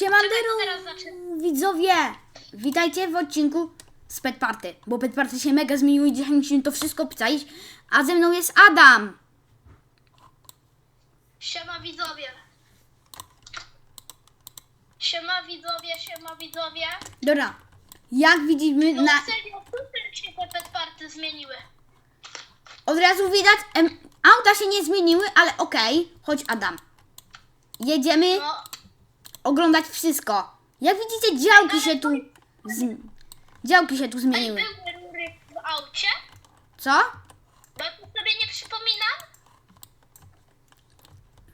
Siemandero, teraz zaczynamy. widzowie! Witajcie w odcinku z Pet Party, bo Pet Party się mega zmieniło i dzisiaj musimy to wszystko obczaić, a ze mną jest Adam! Siema widzowie. Siema widzowie, siema widzowie. Dobra, jak widzimy No na... serio, super się te pet party zmieniły. Od razu widać, em, auta się nie zmieniły, ale okej, chodź Adam. Jedziemy No, oglądać wszystko. Jak widzicie, działki się tu... Z... Działki się tu zmieniły. były rury w aucie? Co? Bo sobie nie przypominam.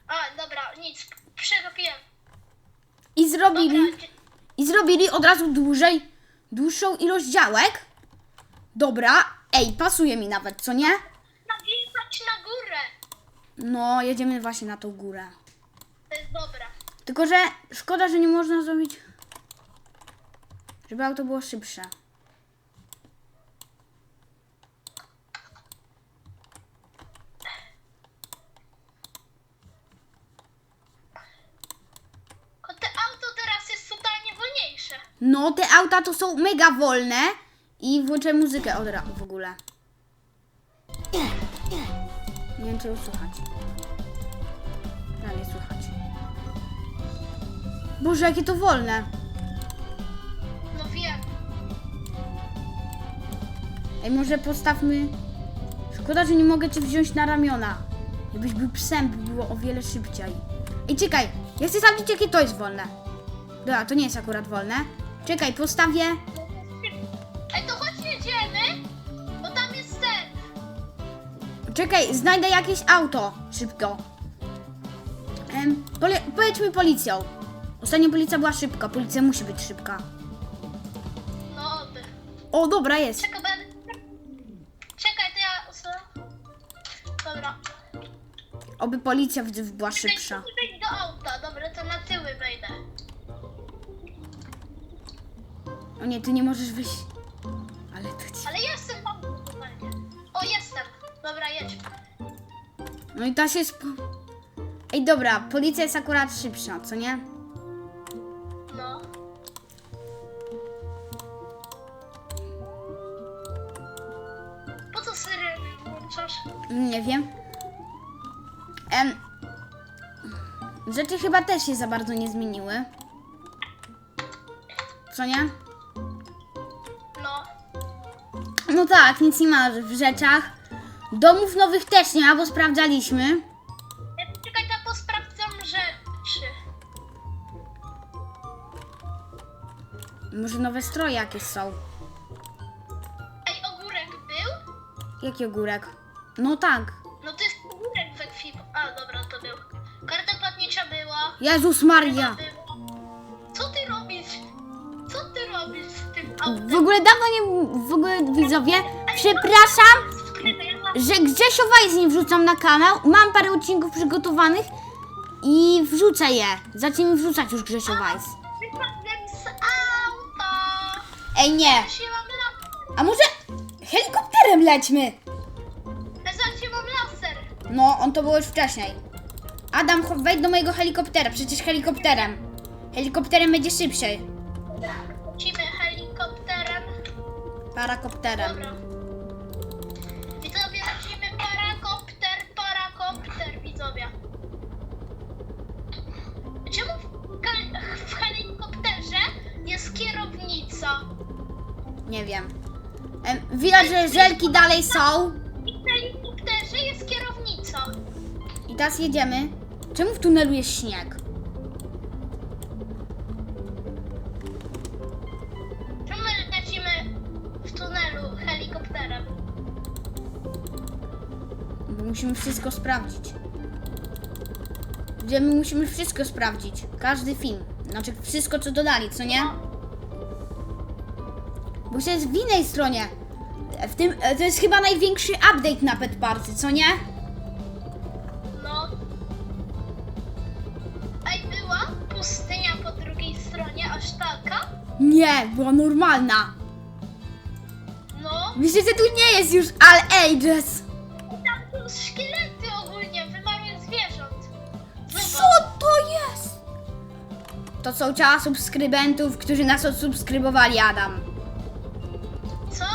A, dobra, nic, przerobiłem. I zrobili... Dobra, dzie- I zrobili od razu dłużej, dłuższą ilość działek. Dobra, ej, pasuje mi nawet, co nie? nawjechać na górę. No, jedziemy właśnie na tą górę. To jest dobra. Tylko, że szkoda, że nie można zrobić, żeby auto było szybsze. O, te auto teraz jest totalnie wolniejsze. No, te auta to są mega wolne i włączę muzykę od razu w ogóle. Nie wiem, czy ją. Dalej słychać. Boże, jakie to wolne. No wiem. Ej, może postawmy... Szkoda, że nie mogę cię wziąć na ramiona. Jakbyś był psem, by było o wiele szybciej. Ej, czekaj, ja chcę sprawdzić, jakie to jest wolne. Dobra, to nie jest akurat wolne. Czekaj, postawię... Ej, to chodź jedziemy, bo tam jest ten. Czekaj, znajdę jakieś auto. Szybko. Em, pole... Pojedźmy policją. Ostatnio policja była szybka, policja musi być szybka. No. O, dobra, jest. Czekaj, będę... Czekaj, to ja... co? Dobra. Oby policja w- była Czekaj, szybsza. wejdź do auta. Dobra, to na tyły wejdę. O nie, ty nie możesz wyjść. Ale to ci... Ale jestem totalnie. O, jestem. Dobra, jedź. No i ta się sp... Ej, dobra, policja jest akurat szybsza, co nie? Nie wiem. Em, rzeczy chyba też się za bardzo nie zmieniły. Co nie? No. No tak, nic nie ma w rzeczach. Domów nowych też nie ma, bo sprawdzaliśmy. Czekaj, ja posprawdzam rzeczy. Może nowe stroje jakieś są. Ej, ogórek był? Jaki ogórek? No tak. No to jest ogórek we krwi. A, dobra, to był. Karta płatnicza była. Jezus Maria. Co ty robisz? Co ty robisz z tym autem? W ogóle dawno nie... W ogóle widzowie, przepraszam, że Grzesio nie wrzucam na kanał. Mam parę odcinków przygotowanych i wrzucę je. Zacznij mi wrzucać już Grzesio Wajs. Wypadłem z auta. Ej, nie. A może helikopterem lećmy? No, on to było już wcześniej. Adam, cho- wejdź do mojego helikoptera, przecież helikopterem. Helikopterem będzie szybszy. Lecimy helikopterem. Parakopterem. Dobra. Widzowie, lecimy parakopter, parakopter, widzowie. Czemu w, w helikopterze jest kierownica? Nie wiem. Em, widać, że żelki dalej są. I w helikopterze jest kierownica. I teraz jedziemy. Czemu w tunelu jest śnieg? Czemu my lecimy w tunelu helikopterem? Bo musimy wszystko sprawdzić. Gdzie my musimy wszystko sprawdzić. Każdy film. Znaczy wszystko, co dodali, co nie? Bo to jest w innej stronie. W tym, to jest chyba największy update na Pet Party, co nie? Nie, była normalna. No. Myślę, że tu nie jest już All Ages. Tam są szkielety ogólnie, wymarłych zwierząt. Co to jest? To są ciała subskrybentów, którzy nas odsubskrybowali, Adam. Co?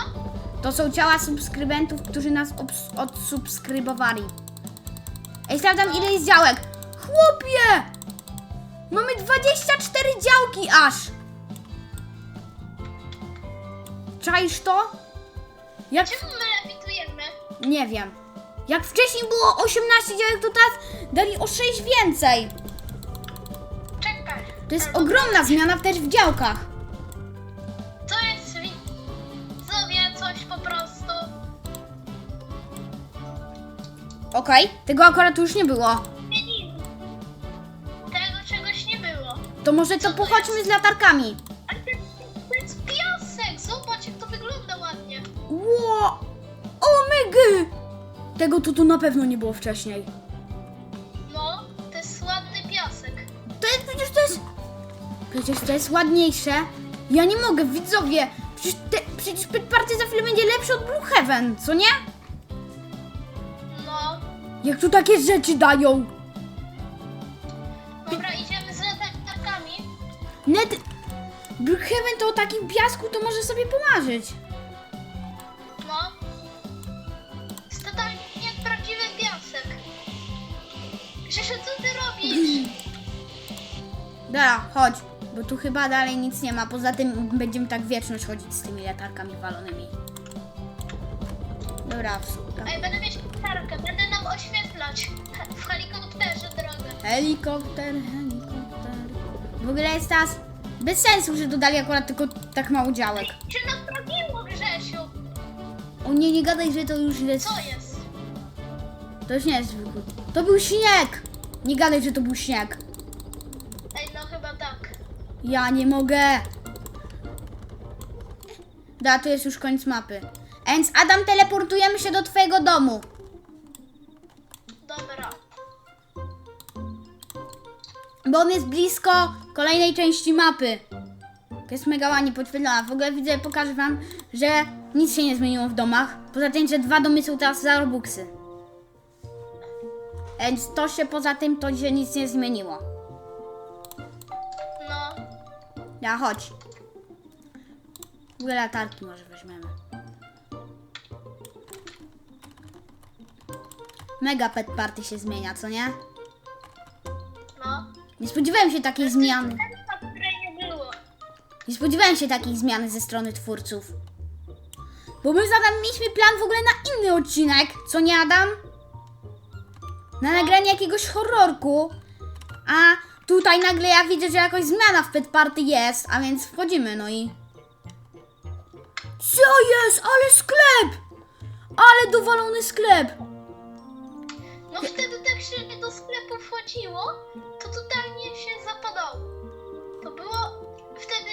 To są ciała subskrybentów, którzy nas obs- odsubskrybowali. Ej, sprawdzam ile jest działek. Chłopie! Mamy 24 działki aż! Czaisz to? Jak... Czemu my lewitujemy? Nie wiem. Jak wcześniej było 18 działek, to teraz dali o 6 więcej. Czekaj. To jest ogromna zmiana też w działkach. To jest widzowie coś po prostu. Okej, tego akurat już nie było. Tego czegoś nie było. To może to Co to pochodźmy z latarkami. Tego tu, tu na pewno nie było wcześniej. No, to jest ładny piasek. To jest przecież to jest. Przecież to jest ładniejsze. Ja nie mogę, widzowie! Przecież, te, przecież Pet Party za chwilę będzie lepszy od Blue Heaven, co nie? No. Jak tu takie rzeczy dają? Dobra, idziemy z latarkami. Net. Blue Heaven to o takim piasku to może sobie pomarzyć. Grzesiu, co ty robisz? Dobra, chodź, bo tu chyba dalej nic nie ma. Poza tym będziemy tak wieczność chodzić z tymi latarkami walonymi. Dobra, w- Ej, będę mieć latarkę, będę nam oświetlać w helikopterze drogę. Helikopter, helikopter. W ogóle jest teraz bez sensu, że dodali akurat tylko tak mało działek. Czy naprawiło, Grzesiu? O nie, nie gadaj, że to już jest. Co jest? To już nie jest zwykły. To był śnieg! Nie gadaj, że to był śnieg. Ej, no chyba tak. Ja nie mogę. Da, to jest już koniec mapy. Więc Adam, teleportujemy się do twojego domu. Dobra. Bo on jest blisko kolejnej części mapy. To jest mega ładnie podświetlona. W ogóle widzę, pokażę wam, że nic się nie zmieniło w domach. Poza tym, że dwa domy są teraz za Robuxy. Więc to się poza tym, to się nic nie zmieniło. No. Ja chodź. W ogóle latarki może weźmiemy. Mega pet party się zmienia, co nie? No. Nie spodziewałem się takiej zmiany. Ten, której nie spodziewałem się takiej zmiany ze strony twórców. Bo my z Adam mieliśmy plan w ogóle na inny odcinek, co nie Adam? Na nagranie jakiegoś horrorku. A tutaj nagle ja widzę, że jakaś zmiana w Pet Party jest, a więc wchodzimy, no i... Co jest? Ale sklep! Ale dowalony sklep! No wtedy tak się do sklepu wchodziło, to totalnie się zapadało. To było... Wtedy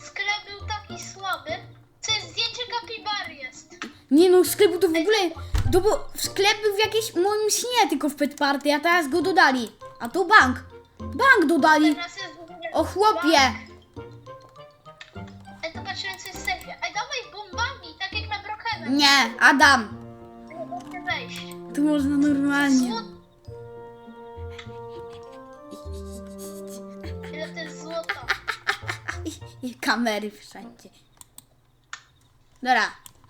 sklep był taki słaby, co jest zdjęcie kapibary jest. Nie no, sklepu to w ogóle... To był, sklep był w jakimś moim śnie tylko w Pet Party, a teraz go dodali. A tu bank. Bank dodali. Teraz jest... w ogóle O chłopie! Ej, to patrzymy co jest w sefie. Ej, dawaj bombami, tak jak na Brookhaven. Nie, Adam! Nie mogę wejść. Tu można normalnie. Złot... Ile to jest złota? I kamery wszędzie. Dobra,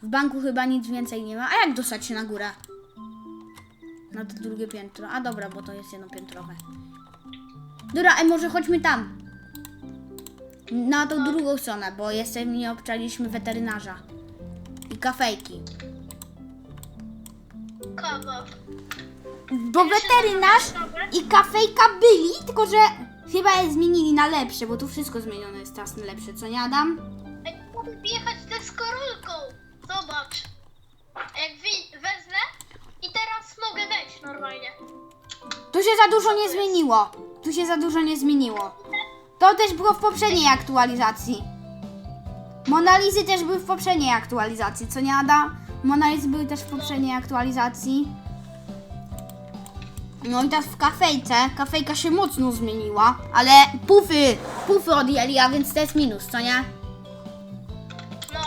w banku chyba nic więcej nie ma. A jak dostać się na górę? Na to drugie piętro. A dobra, bo to jest jednopiętrowe. Dobra, ej, może chodźmy tam. Na tą drugą stronę, bo jeszcze nie obczaliśmy weterynarza. I kafejki. Kawa. Bo weterynarz i kafejka byli, tylko że chyba je zmienili na lepsze, bo tu wszystko zmienione jest teraz na lepsze, co nie Adam? Mogę jechać deskorolką. Za dużo nie zmieniło. Tu się za dużo nie zmieniło. To też było w poprzedniej aktualizacji. Monalizy też były w poprzedniej aktualizacji, co nie Adam? Monalizy były też w poprzedniej aktualizacji. No i teraz w kafejce, kafejka się mocno zmieniła, ale pufy, pufy odjęli, a więc to jest minus, co nie? No.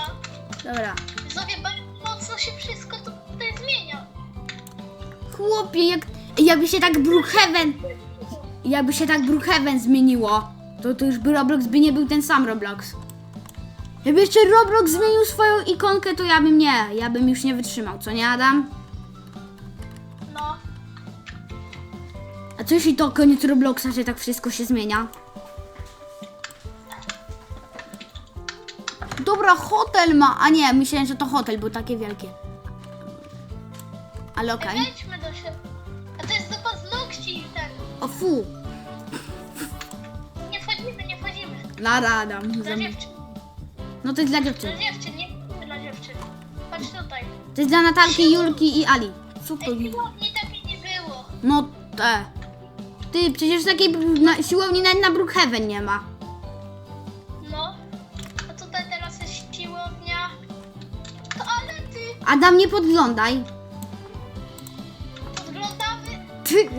Dobra. Widzowie, bardzo mocno się wszystko tu- tutaj zmienia. Chłopie, jak, jakby się tak Brookhaven, jakby się tak Brookhaven zmieniło. to, to już by Roblox by nie był ten sam Roblox. Jakby jeszcze Roblox zmienił swoją ikonkę, to ja bym nie, ja bym już nie wytrzymał, co nie Adam? No, A co jeśli to koniec Robloxa, że tak wszystko się zmienia? Dobra, hotel ma. A nie, myślałem, że to hotel, bo takie wielkie. Ale okej. wejdźmy do. O fu. Nie wchodzimy, nie wchodzimy. Nara, Adam. Dla Zam- dziewczyn. No to jest dla dziewczyn. Dla dziewczyn, nie dla dziewczyn. Patrz tutaj. To jest dla Natalki, Julki i Ali. To Ej, siłowni takiej nie było. No te. Ty, przecież takiej na, siłowni nawet na Brookhaven nie ma. No. A tutaj teraz jest siłownia. Toalety. Adam, nie podglądaj. Podglądamy. Ty.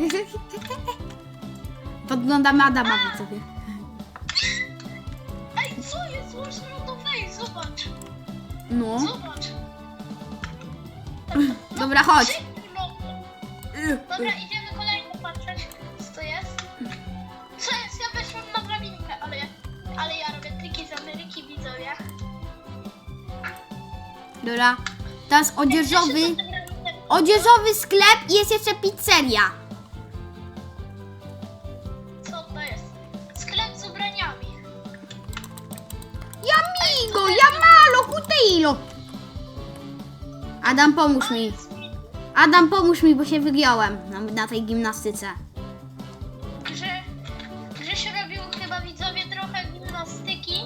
Podglądamy Adama, widzowie. Ej, co jest? To wejść, zobacz. No. Zobacz. Dobra, chodź. Dobra, idziemy kolejny patrzeć, co to jest. Co jest? Ja weszłam na drabinkę, ale, ale ja robię triki z Ameryki, widzowie. Dobra. Teraz odzieżowy. Odzieżowy sklep i jest jeszcze pizzeria. Adam, pomóż mi. Adam, pomóż mi, bo się wygiąłem na, na tej gimnastyce. Że, że się robił chyba widzowie trochę gimnastyki.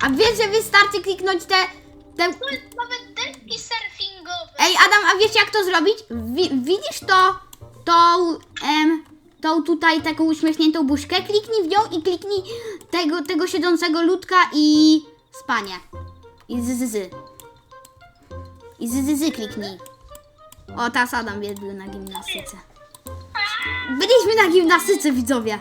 A wiesz, że wystarczy kliknąć te... te... Tu jest nawet deski surfingowe. Ej, Adam, a wiesz jak to zrobić? Wi widzisz to, tą, em, tą tutaj taką uśmiechniętą buźkę? Kliknij w nią i kliknij tego, tego siedzącego ludka i spanie. I zy, zy, zy. I zy, zy, zy kliknij. O, teraz Adam był na gimnastyce. Byliśmy na gimnastyce, widzowie.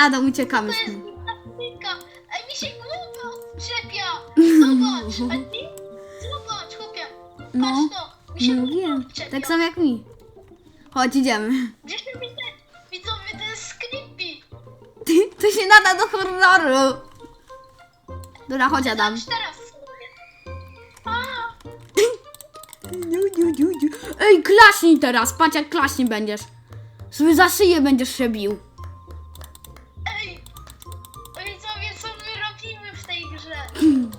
Adam, uciekamy To jest stąd. gimnastyka. Ej, mi się głowa odczepia. Zobacz. A ty? Zobacz, chłopie. Patrz No, to. Mi się no głowa wiem. odczepia. Tak samo jak mi. Chodź, idziemy. Gdzie się widzę? Widzowie, to jest creepy. To się nada do horroru. Dobra, chodź Adam. Zobacz teraz Ej, klaśnij teraz, patrz jak klaśnij będziesz. Sobie za szyję będziesz się bił. ej. Widzowie, co my robimy w tej grze?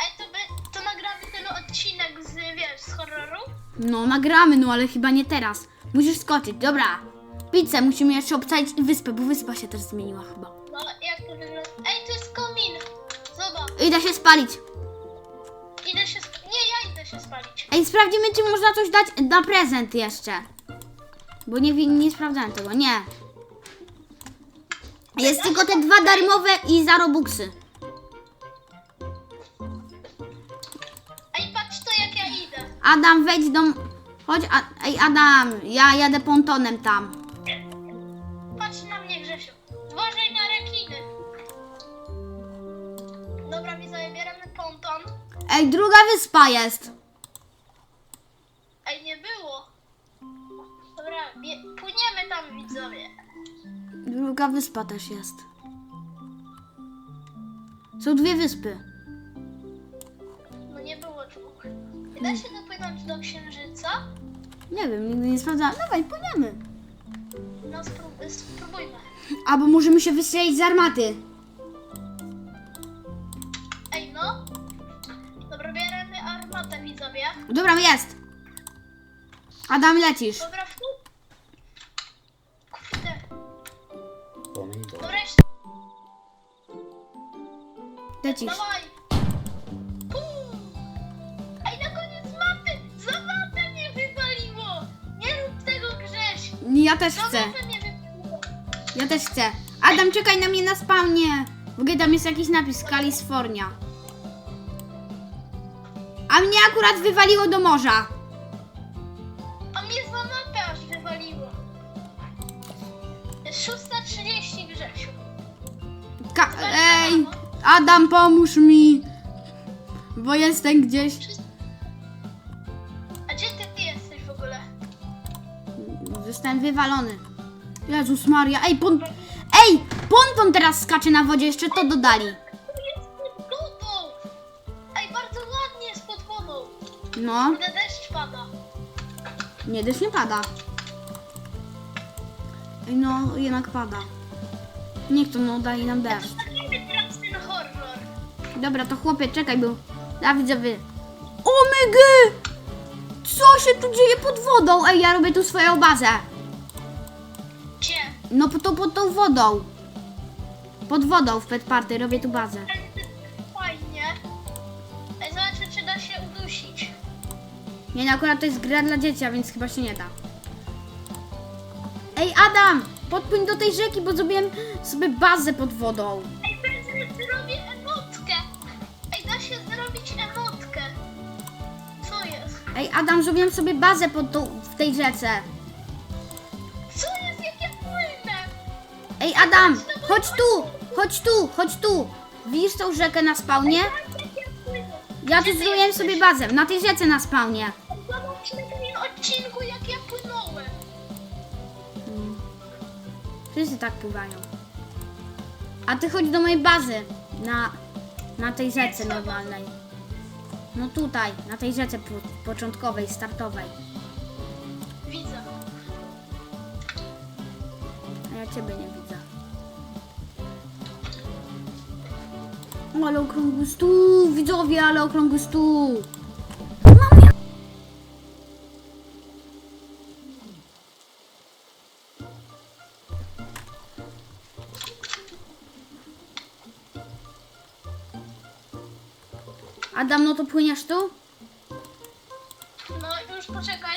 Ej, to, by, to nagramy ten odcinek z, wiesz, z horroru? No, nagramy, no ale chyba nie teraz. Musisz skoczyć, dobra. Pizzę musimy jeszcze obcalić i wyspę, bo wyspa się też zmieniła chyba. Idę się spalić. Idę się... Sp- nie, ja idę się spalić. Ej, sprawdzimy, czy można coś dać na prezent jeszcze. Bo nie, wi- nie sprawdzałem tego, nie. Jest tylko te dwa darmowe i za robuxy. Ej, patrz to, jak ja idę. Adam, wejdź do... Chodź, a... Ej, Adam, ja jadę pontonem tam. Ej, druga wyspa jest. Ej, nie było. Dobra, bie- płyniemy tam, widzowie. Druga wyspa też jest. Są dwie wyspy. No nie było dwóch. Nie da się dopłynąć do księżyca? Nie wiem, nigdy nie sprawdzałam. Dawaj, płyniemy. No spró- spróbujmy. Albo możemy się wystrzelić z armaty. Dobra, jest. Adam, lecisz. Dobra, fu. Kurde. Pomidor. Dobra, jeszcze. Lecisz. Dawaj. Pum. Ej, na koniec mapy. Za mapę mnie wywaliło. Nie rób tego, Grześ. Ja też Za chcę. mapę mnie wywaliło. Ja też chcę. Adam, czekaj na mnie na spawnie. W ogóle tam jest jakiś napis Kalifornia. A mnie akurat wywaliło do morza. A mnie za mapę aż wywaliło. Jest 6.30, Grzesiu. Ka- Ej, Adam, pomóż mi. Bo jestem gdzieś. A gdzie ty, ty jesteś w ogóle? Zostałem Jestem wywalony. Jezus Maria. Ej, pon... Ej, ponton teraz skacze na wodzie, jeszcze to dodali. No, Kurde, deszcz pada. nie, deszcz nie pada. Ej, no, jednak pada. Niech to no, dali nam deszcz. Zostawimy teraz ten horror. Dobra, to chłopie, czekaj, był. Ja widzę wy. O mygy! Co się tu dzieje pod wodą? Ej, ja robię tu swoją bazę. Gdzie? No, po to pod tą wodą. Pod wodą w Pet Party robię tu bazę. Nie, no akurat to jest gra dla dzieci, a więc chyba się nie da. Ej, Adam! Podpłyń do tej rzeki, bo zrobiłem sobie bazę pod wodą. Ej, teraz zrobię emotkę. Ej, da się zrobić emotkę. Co jest? Ej, Adam, zrobiłem sobie bazę pod tą, w tej rzece. Co jest, jak ja płynę? Ej, Adam, chodź tu, chodź tu, chodź tu. Widzisz tą rzekę na spawnie? Jak ja płynę? Ja tu zrobiłem sobie bazę, na tej rzece na spawnie. Tym odcinku, jak ja płynąłem. Wszyscy tak pływają. A ty chodź do mojej bazy na, na tej rzece normalnej. No tutaj, na tej rzece po, początkowej, startowej. Widzę. A ja ciebie nie widzę. Ale okrągły stół, widzowie, ale okrągły stół. Adam, no to płyniesz tu? No, już poczekaj.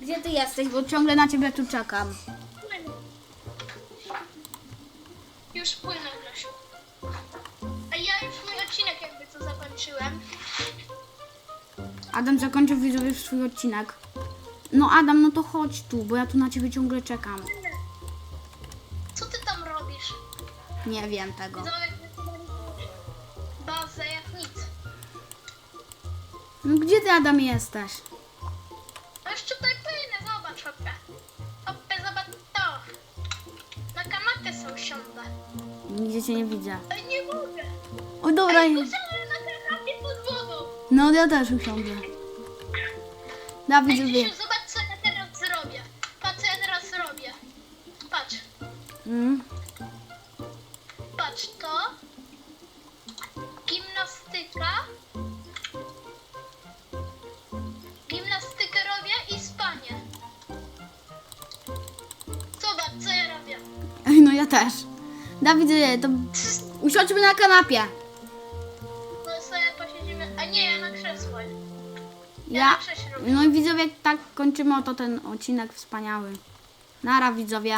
Gdzie ty jesteś, bo ciągle na ciebie tu czekam. Zakończył widzowie swój odcinek. No Adam, no to chodź tu, bo ja tu na ciebie ciągle czekam. Co ty tam robisz? Nie wiem tego. Bazę jak nic. No gdzie ty Adam jesteś? No już tutaj płynę, zobacz, hopie. Hopie, zobacz to. Na kanapie sobie usiądę. Nigdzie cię nie widzę. Ej, nie mogę. O dobra, Ej, na kanapie pod wodą. no ja też usiądę. Dawid, Ej. Krzysiu, zobacz, co ja teraz zrobię. Patrz, co ja teraz robię. Patrz, Mm. patrz to. Gimnastyka. Gimnastykę robię i spanie. Zobacz, co ja robię. Ej, no ja też. Dawid, to usiądźmy na kanapie. No sobie posiedzimy. A nie, ja na krzesło. Ja, na krześle robię. No i widzowie, tak kończymy oto ten odcinek wspaniały. Nara widzowie.